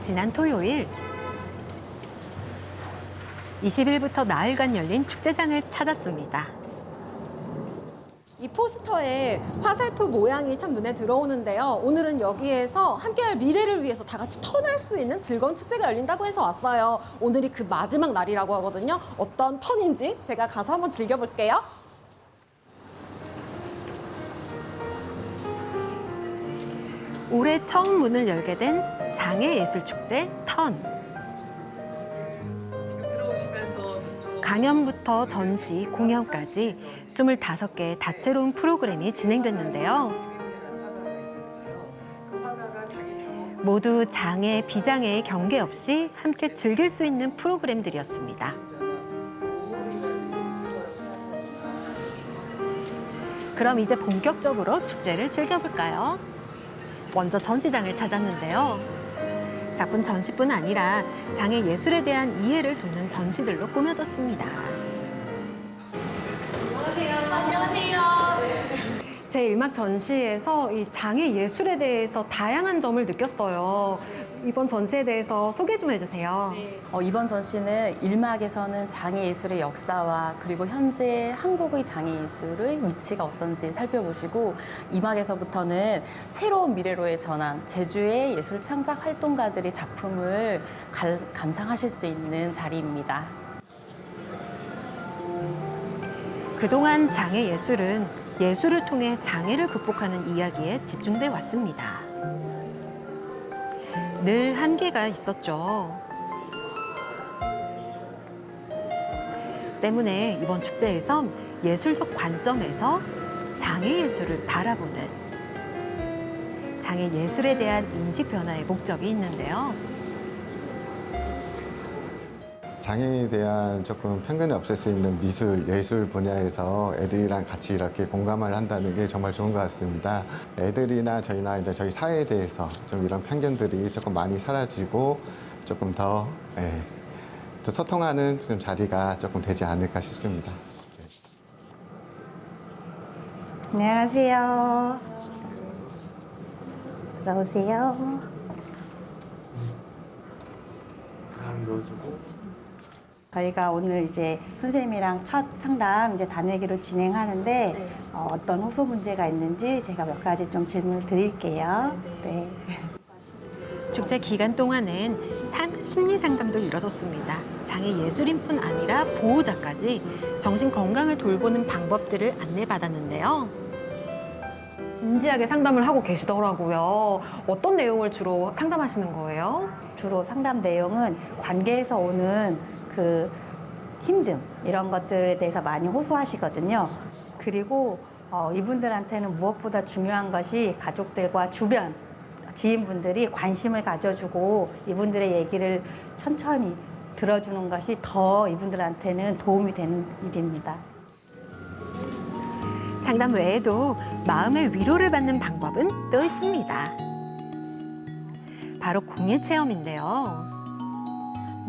지난 토요일 20일부터 나흘간 열린 축제장을 찾았습니다. 이 포스터에 화살표 모양이 참 눈에 들어오는데요. 오늘은 여기에서 함께할 미래를 위해서 다 같이 턴할 수 있는 즐거운 축제가 열린다고 해서 왔어요. 오늘이 그 마지막 날이라고 하거든요. 어떤 턴인지 제가 가서 한번 즐겨볼게요. 올해 처음 문을 열게 된 장애예술축제 턴. 강연부터 전시, 공연까지 25개의 다채로운 프로그램이 진행됐는데요. 모두 장애, 비장애의 경계 없이 함께 즐길 수 있는 프로그램들이었습니다. 그럼 이제 본격적으로 축제를 즐겨볼까요? 먼저 전시장을 찾았는데요. 작품 전시뿐 아니라 장애 예술에 대한 이해를 돕는 전시들로 꾸며졌습니다. 제 일막 전시에서 이 장애 예술에 대해서 다양한 점을 느꼈어요. 이번 전시에 대해서 소개 좀 해주세요. 어, 이번 전시는 일막에서는 장애 예술의 역사와 그리고 현재 한국의 장애 예술의 위치가 어떤지 살펴보시고 이막에서부터는 새로운 미래로의 전환, 제주의 예술 창작 활동가들의 작품을 갈- 감상하실 수 있는 자리입니다. 그동안 장애 예술은 예술을 통해 장애를 극복하는 이야기에 집중돼 왔습니다. 늘 한계가 있었죠. 때문에 이번 축제에선 예술적 관점에서 장애 예술을 바라보는 장애 예술에 대한 인식 변화의 목적이 있는데요. 장애에 대한 조금 편견이 없앨 수 있는 미술, 예술 분야에서 애들이랑 같이 이렇게 공감을 한다는 게 정말 좋은 것 같습니다. 애들이나 저희나 이제 저희 사회에 대해서 좀 이런 편견들이 조금 많이 사라지고 조금 더, 예, 또 소통하는 좀 자리가 조금 되지 않을까 싶습니다. 안녕하세요. 들어오세요. 저희가 오늘 이제 선생님이랑 첫 상담 이제 단회기로 진행하는데 어, 떤 호소 문제가 있는지 제가 몇 가지 좀 질문을 드릴게요. 네. 축제 기간 동안엔 상- 심리 상담도 이뤄졌습니다. 장애 예술인뿐 아니라 보호자까지 정신 건강을 돌보는 방법들을 안내받았는데요. 진지하게 상담을 하고 계시더라고요. 어떤 내용을 주로 상담하시는 거예요? 주로 상담 내용은 관계에서 오는 그 힘듦 이런 것들에 대해서 많이 호소하시거든요. 그리고 어, 이분들한테는 무엇보다 중요한 것이 가족들과 주변 지인분들이 관심을 가져주고 이분들의 얘기를 천천히 들어주는 것이 더 이분들한테는 도움이 되는 일입니다. 상담 외에도 마음의 위로를 받는 방법은 또 있습니다. 바로 공예 체험인데요.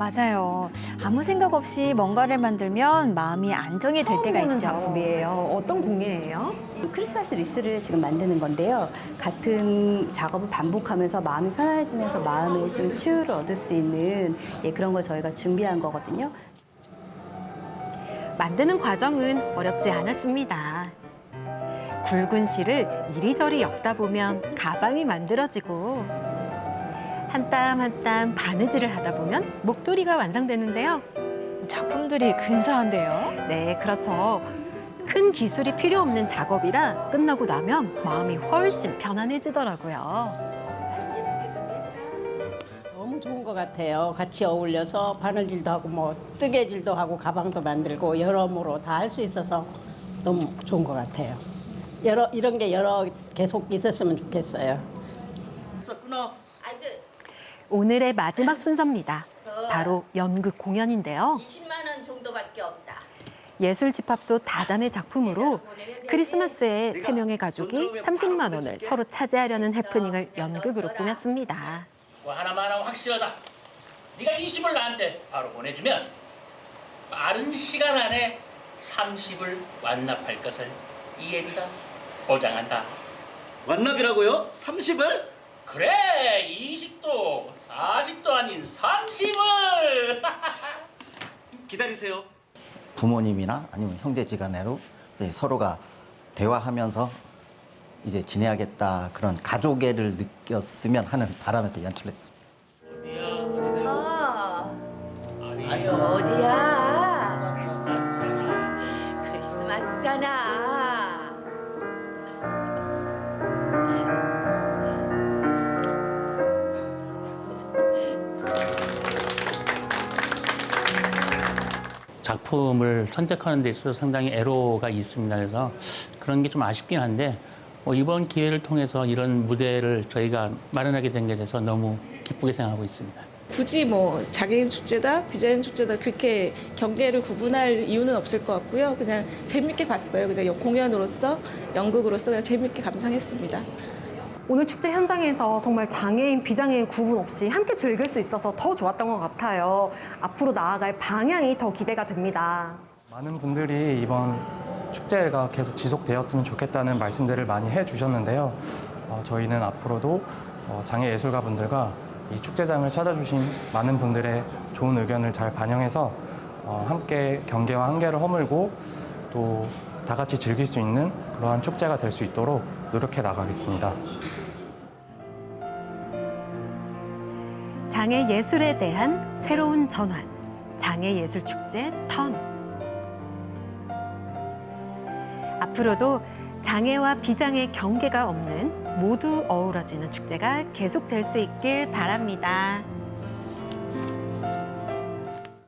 맞아요. 아무 생각 없이 뭔가를 만들면 마음이 안정이 될 때가 있죠. 작업이에요. 어떤 공예예요? 크리스마스 리스를 지금 만드는 건데요. 같은 작업을 반복하면서 마음이 편안해지면서 마음에 좀 치유를 얻을 수 있는 예, 그런 걸 저희가 준비한 거거든요. 만드는 과정은 어렵지 않았습니다. 굵은 실을 이리저리 엮다 보면 가방이 만들어지고 한 땀 한 땀 바느질을 하다 보면 목도리가 완성되는데요. 작품들이 근사한데요. 네, 그렇죠. 큰 기술이 필요 없는 작업이라 끝나고 나면 마음이 훨씬 편안해지더라고요. 너무 좋은 것 같아요. 같이 어울려서 바늘질도 하고 뭐 뜨개질도 하고 가방도 만들고 여러모로 다 할 수 있어서 너무 좋은 것 같아요. 여러 이런 게 여러 계속 있었으면 좋겠어요. 오늘의 마지막 순서입니다. 바로 연극 공연인데요. 20만 원 정도밖에 없다. 예술 집합소 다담의 작품으로 크리스마스에 세 명의 가족이 30만 원을 서로 차지하려는 해프닝을 연극으로 꾸몄습니다. 뭐 하나만 하면 확실하다. 네가 20을 나한테 바로 보내주면 빠른 시간 안에 30을 완납할 것을 이 애비가 보장한다. 완납이라고요? 30을? 그래 20도 40도 아닌 30을 기다리세요. 부모님이나 아니면 형제지간으로 이제 서로가 대화하면서 이제 지내야겠다 그런 가족애를 느꼈으면 하는 바람에서 연출했습니다. 아, 아니 어디야? 작품을 선택하는 데 있어서 상당히 애로가 있습니다. 그래서 그런 게 좀 아쉽긴 한데 뭐 이번 기회를 통해서 이런 무대를 저희가 마련하게 된 게 돼서 너무 기쁘게 생각하고 있습니다. 굳이 뭐 자기인 축제다 비자인 축제다 그렇게 경계를 구분할 이유는 없을 것 같고요. 그냥 재밌게 봤어요. 그냥 공연으로서 연극으로서 그냥 재밌게 감상했습니다. 오늘 축제 현장에서 정말 장애인, 비장애인 구분 없이 함께 즐길 수 있어서 더 좋았던 것 같아요. 앞으로 나아갈 방향이 더 기대가 됩니다. 많은 분들이 이번 축제가 계속 지속되었으면 좋겠다는 말씀들을 많이 해주셨는데요. 어, 저희는 앞으로도 어, 장애 예술가 분들과 이 축제장을 찾아주신 많은 분들의 좋은 의견을 잘 반영해서 어, 함께 경계와 한계를 허물고 또 다 같이 즐길 수 있는 그러한 축제가 될 수 있도록 노력해 나가겠습니다. 장애 예술에 대한 새로운 전환. 장애 예술 축제 턴. 앞으로도 장애와 비장애 경계가 없는 모두 어우러지는 축제가 계속될 수 있길 바랍니다.